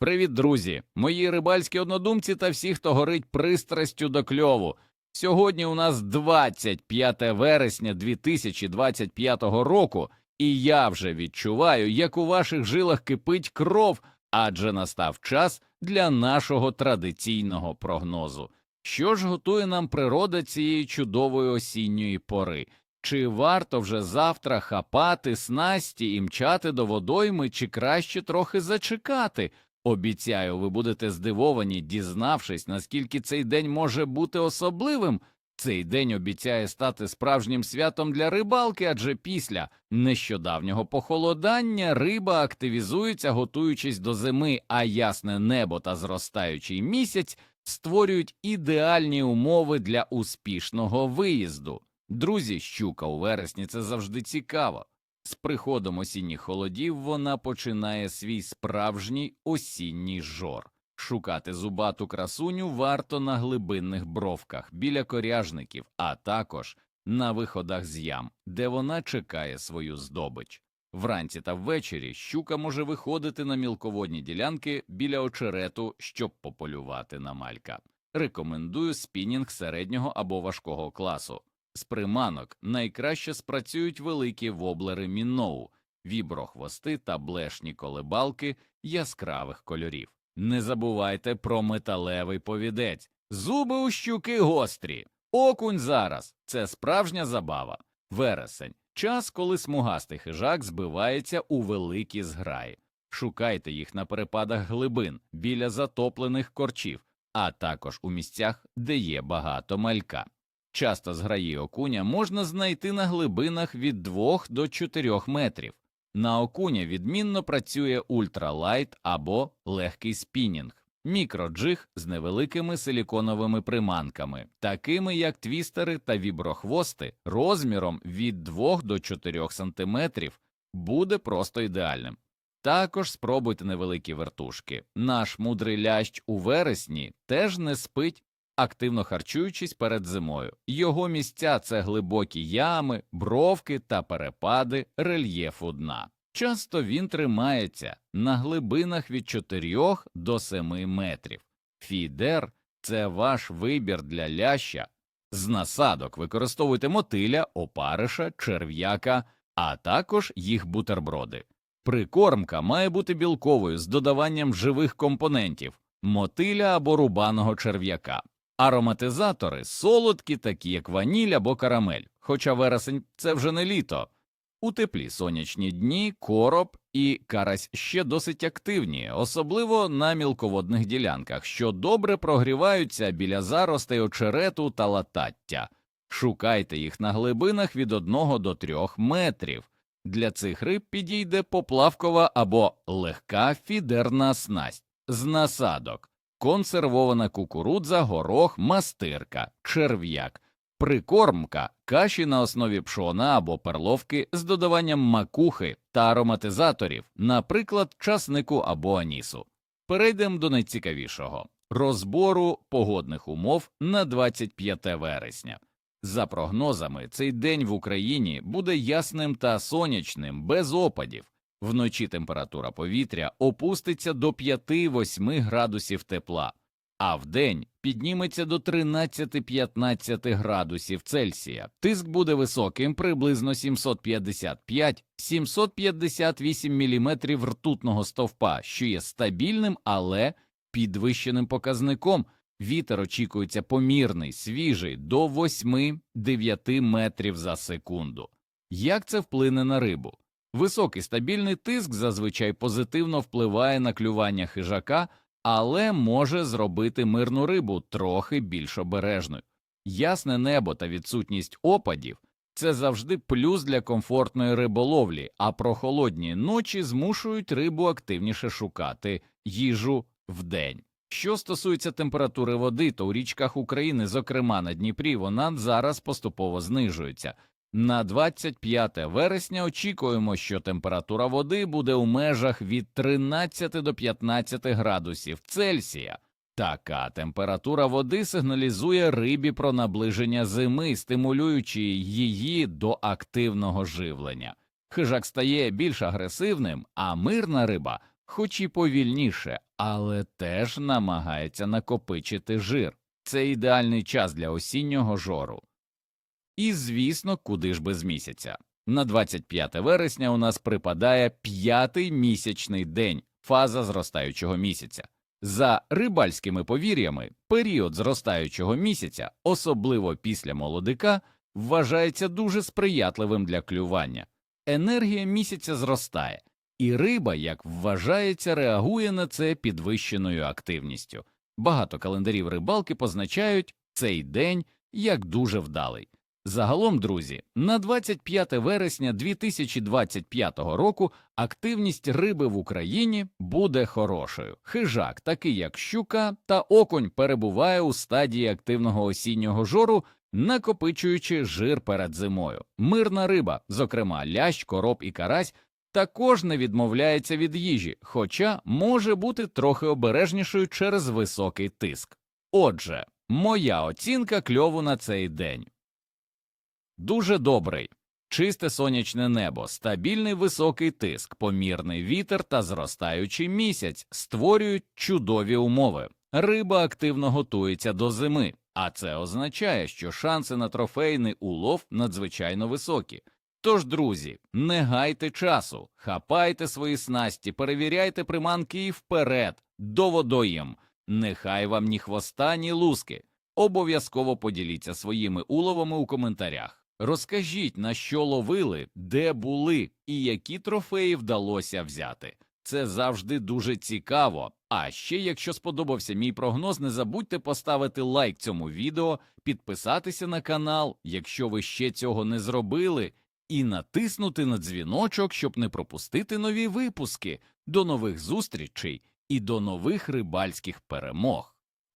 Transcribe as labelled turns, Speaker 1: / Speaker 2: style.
Speaker 1: Привіт, друзі! Мої рибальські однодумці та всі, хто горить пристрастю до кльову. Сьогодні у нас 25 вересня 2025 року, і я вже відчуваю, як у ваших жилах кипить кров, адже настав час для нашого традиційного прогнозу. Що ж готує нам природа цієї чудової осінньої пори? Чи варто вже завтра хапати снасті і мчати до водойми, чи краще трохи зачекати? Обіцяю, ви будете здивовані, дізнавшись, наскільки цей день може бути особливим. Цей день обіцяє стати справжнім святом для рибалки, адже після нещодавнього похолодання риба активізується, готуючись до зими, а ясне небо та зростаючий місяць створюють ідеальні умови для успішного виїзду. Друзі, щука у вересні це завжди цікаво. З приходом осінніх холодів вона починає свій справжній осінній жор. Шукати зубату красуню варто на глибинних бровках, біля коряжників, а також на виходах з ям, де вона чекає свою здобич. Вранці та ввечері щука може виходити на мілководні ділянки біля очерету, щоб пополювати на малька. Рекомендую спінінг середнього або важкого класу. З приманок найкраще спрацюють великі воблери міноу, віброхвости та блешні колебалки яскравих кольорів. Не забувайте про металевий повідець. Зуби у щуки гострі. Окунь зараз це справжня забава. Вересень час, коли смугастий хижак збивається у великі зграї. Шукайте їх на перепадах глибин біля затоплених корчів, а також у місцях, де є багато малька. Часто зграї окуня можна знайти на глибинах від 2 до 4 метрів. На окуня відмінно працює ультралайт або легкий спінінг, мікроджиг з невеликими силіконовими приманками, такими як твістери та віброхвости, розміром від 2 до 4 см, буде просто ідеальним. Також спробуйте невеликі вертушки. Наш мудрий лящ у вересні теж не спить активно харчуючись перед зимою. Його місця це глибокі ями, бровки та перепади рельєфу дна. Часто він тримається на глибинах від 4 до 7 метрів. Фідер це ваш вибір для ляща. З насадок використовуйте мотиля, опариша, черв'яка, а також їх бутерброди. Прикормка має бути білковою з додаванням живих компонентів мотиля або рубаного черв'яка. Ароматизатори солодкі, такі як ваніль або карамель, хоча вересень це вже не літо. У теплі сонячні дні короб і карась ще досить активні, особливо на мілководних ділянках, що добре прогріваються біля заростей очерету та латаття. Шукайте їх на глибинах від 1 до 3 метрів. Для цих риб підійде поплавкова або легка фідерна снасть з насадок консервована кукурудза, горох, мастирка, черв'як, прикормка, каші на основі пшона або перловки з додаванням макухи та ароматизаторів, наприклад, часнику або анісу. Перейдемо до найцікавішого розбору погодних умов на 25 вересня. За прогнозами, цей день в Україні буде ясним та сонячним, без опадів. Вночі температура повітря опуститься до 5-8 градусів тепла, а вдень підніметься до 13-15 градусів Цельсія. Тиск буде високим приблизно 755-758 мм ртутного стовпа, що є стабільним, але підвищеним показником. Вітер очікується помірний, свіжий до 8-9 метрів за секунду. Як це вплине на рибу? Високий стабільний тиск зазвичай позитивно впливає на клювання хижака, але може зробити мирну рибу трохи більш обережною. Ясне небо та відсутність опадів це завжди плюс для комфортної риболовлі, а прохолодні ночі змушують рибу активніше шукати їжу вдень. Що стосується температури води, то у річках України, зокрема на Дніпрі, вона зараз поступово знижується. На 25 вересня очікуємо, що температура води буде у межах від 13 до 15 градусів Цельсія. Така температура води сигналізує рибі про наближення зими, стимулюючи її до активного живлення. Хижак стає більш агресивним, а мирна риба, хоч і повільніше, але теж намагається накопичити жир. Це ідеальний час для осіннього жору. І, звісно, куди ж без місяця. На 25 вересня у нас припадає п'ятий місячний день, фаза зростаючого місяця. За рибальськими повір'ями, період зростаючого місяця, особливо після молодика, вважається дуже сприятливим для клювання. Енергія місяця зростає, і риба, як вважається, реагує на це підвищеною активністю. Багато календарів рибалки позначають цей день як дуже вдалий. Загалом, друзі, на 25 вересня 2025 року активність риби в Україні буде хорошою. Хижак, такий як щука та окунь, перебуває у стадії активного осіннього жору, накопичуючи жир перед зимою. Мирна риба, зокрема лящ, короб і карась, також не відмовляється від їжі, хоча може бути трохи обережнішою через високий тиск. Отже, моя оцінка кльову на цей день. Дуже добрий. Чисте сонячне небо, стабільний високий тиск, помірний вітер та зростаючий місяць створюють чудові умови. Риба активно готується до зими, а це означає, що шанси на трофейний улов надзвичайно високі. Тож, друзі, не гайте часу, хапайте свої снасті, перевіряйте приманки і вперед, до водойм. Нехай вам ні хвоста, ні луски. Обов'язково поділіться своїми уловами у коментарях. Розкажіть, на що ловили, де були і які трофеї вдалося взяти. Це завжди дуже цікаво. А ще, якщо сподобався мій прогноз, не забудьте поставити лайк цьому відео, підписатися на канал, якщо ви ще цього не зробили, і натиснути на дзвіночок, щоб не пропустити нові випуски. До нових зустрічей і до нових рибальських перемог.